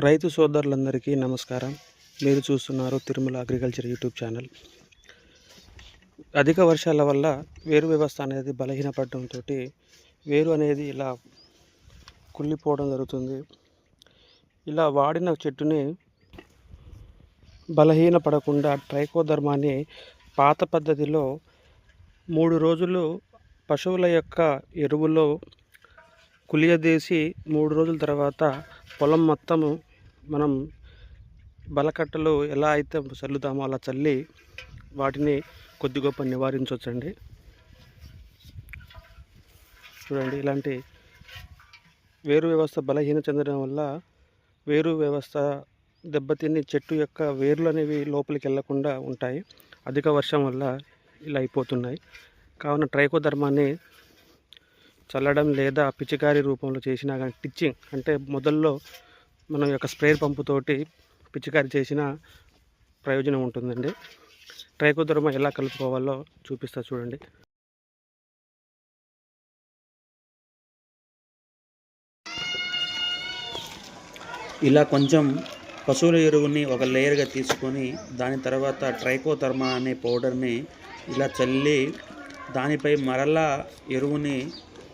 రైతు సోదరులందరికీ నమస్కారం. మీరు చూస్తున్నారు తిరుమల అగ్రికల్చర్ యూట్యూబ్ ఛానల్. అధిక వర్షాల వల్ల వేరు వ్యవస్థ అనేది బలహీనపడడంతో వేరు అనేది ఇలా కుళ్ళిపోవడం జరుగుతుంది. ఇలా వాడిన చెట్టుని బలహీనపడకుండా ట్రైకోధర్మాన్ని పాత పద్ధతిలో మూడు రోజులు పశువుల యొక్క ఎరువులో కులియదీసి మూడు రోజుల తర్వాత పొలం మొత్తము మనం బలకట్టలు ఎలా అయితే చల్లుతామో అలా చల్లి వాటిని కొద్ది గొప్ప నివారించవచ్చండి. చూడండి ఇలాంటి వేరు వ్యవస్థ బలహీన చెందడం వల్ల వేరు వ్యవస్థ దెబ్బతిని చెట్టు యొక్క వేర్లు అనేవి లోపలికి వెళ్ళకుండా ఉంటాయి. అధిక వర్షం వల్ల ఇలా అయిపోతున్నాయి. కావున ట్రైకోధర్మాన్ని చల్లడం లేదా పిచికారీ రూపంలో చేసినా కానీ టిచ్చింగ్ అంటే మొదల్లో మనం యొక్క స్ప్రేయర్ పంపుతోటి పిచికారీ చేసిన ప్రయోజనం ఉంటుందండి. ట్రైకోధర్మ ఎలా కలుపుకోవాలో చూపిస్తా చూడండి. ఇలా కొంచెం పశువుల ఎరువుని ఒక లేయర్గా తీసుకొని దాని తర్వాత ట్రైకోథర్మా అనే పౌడర్ని ఇలా చల్లి దానిపై మరలా ఎరువుని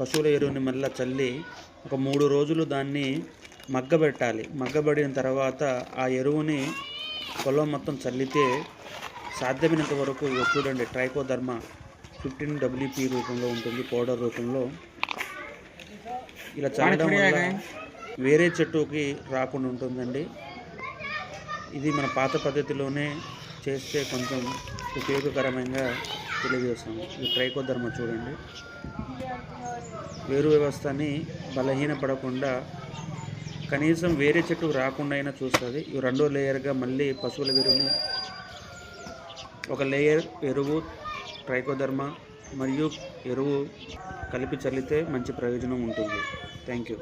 పశువుల ఎరువుని మరలా చల్లి ఒక మూడు రోజులు దాన్ని మగ్గబెట్టాలి. మగ్గబడిన తర్వాత ఆ ఎరువుని పొలం మొత్తం చల్లితే సాధ్యమైనంత వరకు చూడండి ట్రైకోధర్మా ఫిఫ్టీన్ డబ్ల్యూపీ రూపంలో ఉంటుంది పౌడర్ రూపంలో. ఇలా చల్లడం వల్ల వేరే చెట్టుకి రాకుండా ఉంటుందండి. ఇది మన పాత పద్ధతిలోనే చేస్తే కొంచెం ఉపయోగకరమైన తెలియజేస్తాము ఇది ట్రైకోధర్మ చూడండి. వేరు వ్యవస్థని బలహీనపడకుండా కనీసం వేరే చెట్టు రాకుండా అయినా చూస్తుంది. ఇవి రెండో లేయర్గా మళ్ళీ పశువుల ఎరువుని ఒక లేయర్ ఎరువు ట్రైకోధర్మ మరియు ఎరువు కలిపి చల్లితే మంచి ప్రయోజనం ఉంటుంది. Thank you.